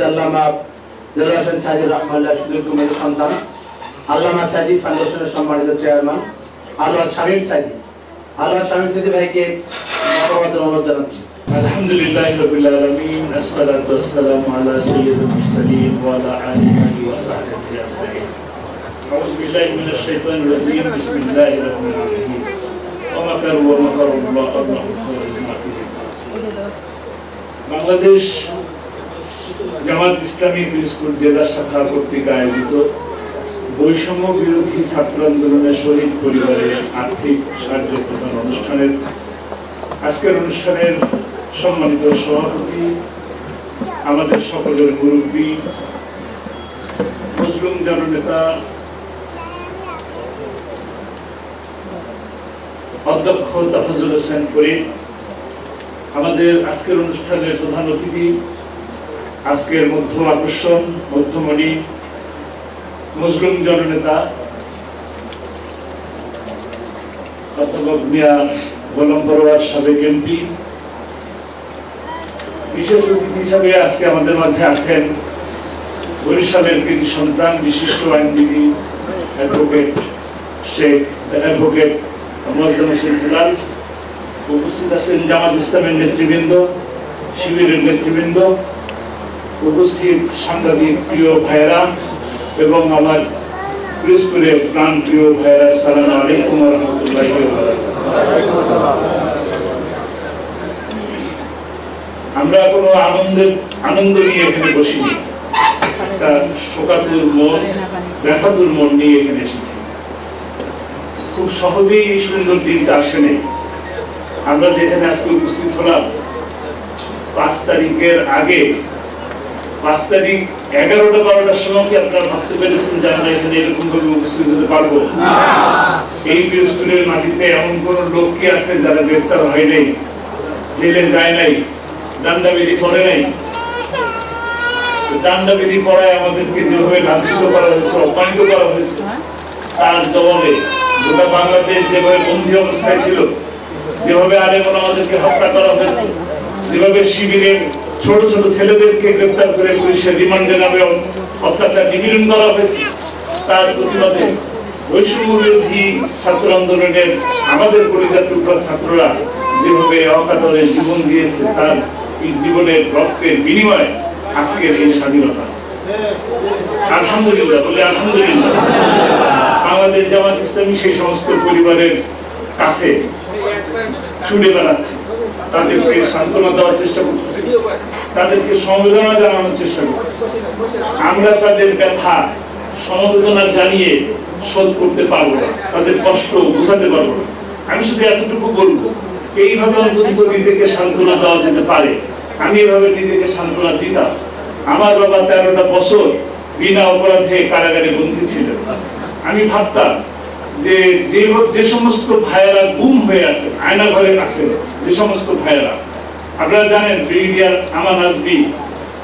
আল্লামা দেলোয়ার হোসেন সাজিদ রহমাল্লাহ সুদূর কুমের সন্তান আল্লামা সাজিদ ফাউন্ডেশনের সম্মানিত চেয়ারম্যান আল্লাহ শামীম সাজিদ আল্লাহ শামীম সাজিদ ভাইকে ধন্যবাদ অনুরোধ জানাচ্ছি الحمد لله رب العالمين الصلاة والسلام على سيد المرسلين وعلى آله وصحبه أجمعين أعوذ بالله من الشيطان الرجيم بسم الله الرحمن الرحيم ومكروا ومكروا الله الله خير الماكرين বাংলাদেশ জামাত ইসলামী স্কুল জেলা শাখা কর্তৃক আয়োজিত বৈষম্য বিরোধী ছাত্র আন্দোলনের শহীদ পরিবারের আর্থিক সাহায্য প্রদান অনুষ্ঠানের, আজকের অনুষ্ঠানের সম্মানিত সভাপতি, আমাদের সকলের মুরব্বী মুসলিম জননেতা অধ্যক্ষ তাফাজুল হোসেন করিম, আমাদের আজকের অনুষ্ঠানের প্রধান অতিথি আজকের মধ্য আকর্ষণ, মধ্যমণি মুসলিম জননেতা, অধ্যাপক মিয়া গোলাম সাবেক এমপি বিশেষ অতিথি হিসাবে আজকে আমাদের মাঝে আছেন বরিশালের কৃতি সন্তান, বিশিষ্ট আইনজীবী অ্যাডভোকেট শেখ অ্যাডভোকেট মোয়াজ্জম উপস্থিত আছেন জামাত ইসলামের নেতৃবৃন্দ, শিবিরের নেতৃবৃন্দ উপস্থিত সাংবাদিক প্রিয় ভাইয়েরা এবং আমার পিরোজপুরের প্রাণ প্রিয় ভাইয়েরা সালাম আলাইকুম রহমতুল্লাহ আমরা কোনো আনন্দের আনন্দ নিয়ে এখানে বসিনি। একটা শোকাতুর মন, ব্যথাতুর মন নিয়ে এখানে এসেছি। খুব সহজেই এই সুন্দর দিনটা আসেনি আমরা যেখানে আজকে উপস্থিত হলাম, পাঁচ তারিখের আগে পাঁচ তারিখ এগারোটা বারোটার সময় কি আপনারা ভাবতে পেরেছেন যে আমরা এখানে এরকম ভাবে উপস্থিত হতে পারব? এই মাটিতে এমন কোন লোক কি যারা হয় নাই জেলে যায় নাই ডান্ডাবিধি করে নাই? ডান্ডাবিধি করায় আমাদেরকে যেভাবে লাঞ্ছিত করা হয়েছে অপমানিত করা হয়েছে তার জবাবে গোটা বাংলাদেশ যেভাবে বন্দী অবস্থায় ছিল যেভাবে আলেমন আমাদেরকে হত্যা করা হয়েছে যেভাবে শিবিরের ছোট ছোট ছেলেদেরকে গ্রেফতার করে পুলিশের রিমান্ডে নামে অত্যাচার নিপীড়ন করা হয়েছে। তার প্রতিবাদে বৈষম্য বিরোধী ছাত্র আন্দোলনের আমাদের পরিবার টুকরা ছাত্ররা যেভাবে অকাতরে জীবন দিয়েছে, তার জীবনের রক্তের বিনিময়ে আজকের এই স্বাধীনতা। আলহামদুলিল্লাহ, বলে আলহামদুলিল্লাহ। বাংলাদেশ জামাত ইসলামী সেই সমস্ত পরিবারের কাছে ছুটে বেড়াচ্ছে। তাদেরকে সান্ত্বনা দেওয়ার চেষ্টা করতেছি। তাদেরকে সমবেদনা জানানোর চেষ্টা করতেছি। আমরা তাদের ব্যথা, সমবেদনা জানিয়ে শোধ করতে পারব না। তাদের কষ্ট বোঝাতে পারব না। আমি শুধু এতটুকু বলব, এইভাবে অন্তত নিজেকে সান্ত্বনা দেওয়া যেতে পারে। আমি এভাবে নিজেকে সান্ত্বনা দিতাম। আমার বাবা তেরোটা বছর বিনা অপরাধে কারাগারে বন্দী ছিলেন। আমি ভাবতাম যে যে সমস্ত ভাইয়েরা গুম হয়ে আছে, আয়না ঘরে আছে, যে সমস্ত ভাইয়েরা। আপনারা জানেন, ব্রিগেডিয়ার আমান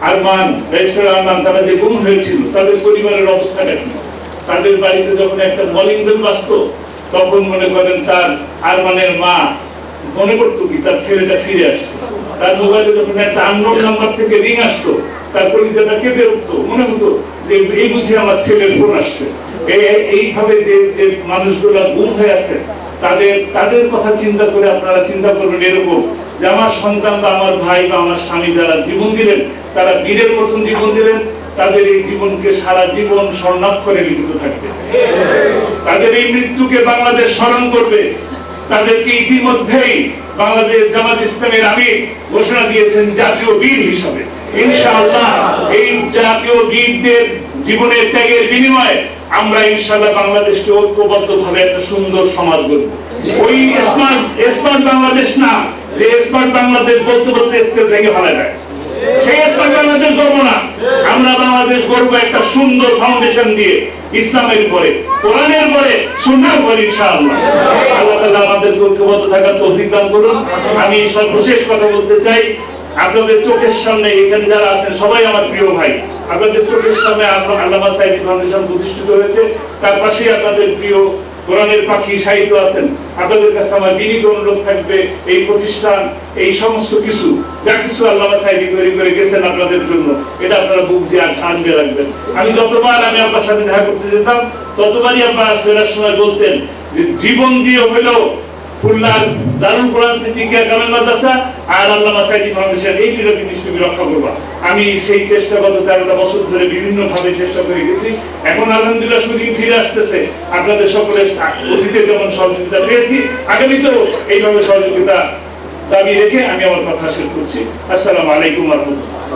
আরমান, ব্যারিস্টার আরমান, তারা যে গুম হয়েছিল, তাদের পরিবারের অবস্থাটা কি তাদের বাড়িতে যখন একটা কলিং বেল বাজত, তখন মনে করেন তার আরমানের মা, মনে করতো কি, তার ছেলেটা ফিরে আসছে। তার মোবাইলে যখন একটা আননোন নাম্বার থেকে রিং আসতো, তার পরিচয়টা কেঁপে উঠতো। মনে হতো যে এই বুঝি আমার ছেলের ফোন আসছে। এইভাবে যে যে মানুষগুলো গুম হয়ে আছে, তাদের তাদের কথা চিন্তা করে আপনারা চিন্তা করবেন এরকম যে আমার সন্তান বা আমার ভাই বা আমার স্বামী যারা জীবন দিলেন, তারা বীরের মতন জীবন দিলেন, তাদের এই জীবনকে সারা জীবন স্বর্ণাক্ষরে লিখিত থাকবে। তাদের এই মৃত্যুকে বাংলাদেশ স্মরণ করবে। তাদেরকে ইতিমধ্যেই বাংলাদেশ জামাত ইসলামের আমির ঘোষণা দিয়েছেন জাতীয় বীর হিসাবে। ইনশাআল্লাহ এই জাতীয় বীরদের জীবনের ত্যাগের বিনিময়ে আমরা ইনশাআল্লাহ বাংলাদেশকে ঐক্যবদ্ধ ভাবে একটা সুন্দর সমাজ গড়ব। ওই স্মার্ট স্মার্ট বাংলাদেশ না যে স্মার্ট বাংলাদেশ বলতে বলতে স্টেজ ভেঙে ফেলা যায়। সেই স্মার্ট বাংলাদেশ গড়বো না। আমরা বাংলাদেশ গড়বো একটা সুন্দর ফাউন্ডেশন দিয়ে ইসলামের পরে, কোরআনের পরে সুন্দর পরে ইনশাআল্লাহ। আল্লাহ আমাদের ঐক্যবদ্ধ থাকার তৌফিক দান করুন। আমি সর্বশেষ কথা বলতে চাই, আপনাদের চোখের সামনে এখানে যারা আছেন, সবাই আমার প্রিয় ভাই। আপনাদের চোখের সামনে আল্লামা ফাউন্ডেশন প্রতিষ্ঠিত হয়েছে। তার আপনাদের প্রিয় কোরআনের পাখি সাহিত্য আছেন। আপনাদের কাছে আমার বিনীত অনুরোধ থাকবে, এই প্রতিষ্ঠান, এই সমস্ত কিছু, যা কিছু আল্লাহ সাইডি তৈরি করে গেছেন আপনাদের জন্য, এটা আপনারা বুক দিয়ে দিয়ে রাখবেন। আমি যতবার আমি আপনার সাথে দেখা করতে যেতাম, ততবারই আপনারা ফেরার সময় বলতেন জীবন দিয়ে হলেও খুলনার দারুল কোরআন সিদ্দিকিয়া কামেল মাদ্রাসা আর সাইদি ফাউন্ডেশন এই দুটো জিনিস তুমি রক্ষা করবা। আমি সেই চেষ্টা গত তেরোটা বছর ধরে বিভিন্ন ভাবে চেষ্টা করে গেছি। এখন আলহামদুলিল্লাহ সুদিন ফিরে আসতেছে। আপনাদের সকলের অতীতে যেমন সহযোগিতা পেয়েছি আগামী আগামীতেও এইভাবে সহযোগিতা দাবি রেখে আমি আমার কথা শেষ করছি। আসসালামু আলাইকুম রহমতুল্লাহ।